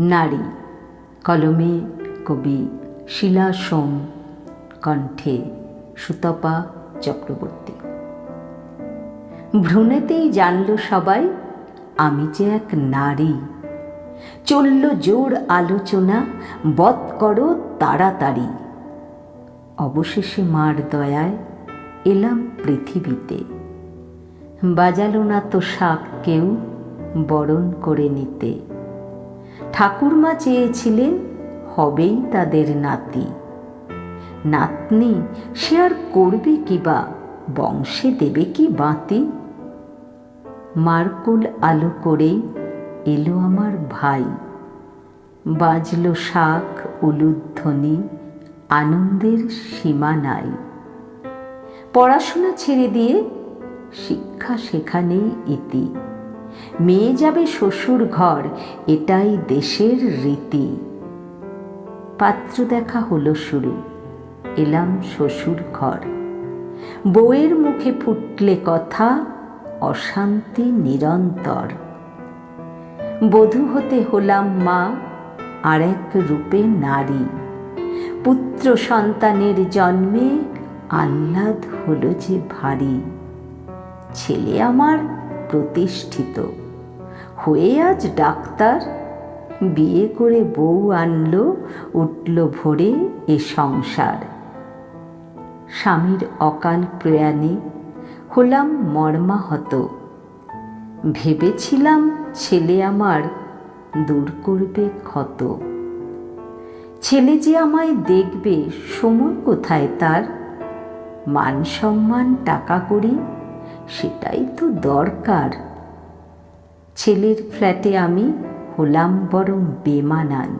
নারী, কলমে কবি শিলা সোম, কণ্ঠে সুতপা চক্রবর্তী। ভ্রূণেতেই জানল সবাই, আমি যে এক নারী। চলল জোর আলোচনা, বধ করো তাড়াতাড়ি। অবশেষে মার দয়ায় এলাম পৃথিবীতে। বাজালো না তো শাক কেউ বরণ করে নিতে। ঠাকুরমা চেয়েছিলেন, হবেই তাদের নাতি। নাতনি, সে আর করবে কি বা? বংশে দেবে কি বাঁতি? মারকুল আলো করেই এলো আমার ভাই। বাজলো শাক উলুধ্বনি আনন্দের সীমা নাই পড়াশোনা ছেড়ে দিয়ে শিক্ষা সেখানেই ইতি। মেয়ে যাবে শ্বশুর ঘর, এটাই দেশের রীতি। পাত্র দেখা হলো শুরু, এলাম শ্বশুর ঘর। বউয়ের মুখে ফুটলে কথা, অশান্তি নিরন্তর। বধূ হতে হলাম মা, আর এক রূপে নারী। পুত্র সন্তানের জন্মে আহ্লাদ হলো যে ভারী। ছেলে আমার প্রতিষ্ঠিত। হয়ে আজ ডাক্তার। বিয়ে করে বউ আনলো, উঠল ভোরে এ সংসার। স্বামীর অকাল প্রয়াণে হলাম মর্মাহত। ভেবেছিলাম ছেলে আমার দূর করবে ক্ষত। ছেলে যে আমায় দেখবে, সময় কোথায় তার? মান সম্মান টাকা করি সেটাই তো দরকার। ছেলের ফ্ল্যাটে আমি হলাম বরং বেমানান।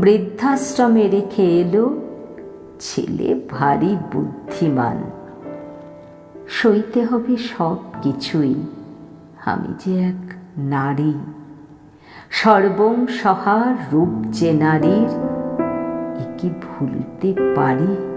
বৃদ্ধাশ্রমে রেখে এলো ছেলে ভারী বুদ্ধিমান। সইতে হবে সব কিছুই। আমি যে এক নারী। সর্বং সহার রূপ যে নারীর, এ কি ভুলতে পারি?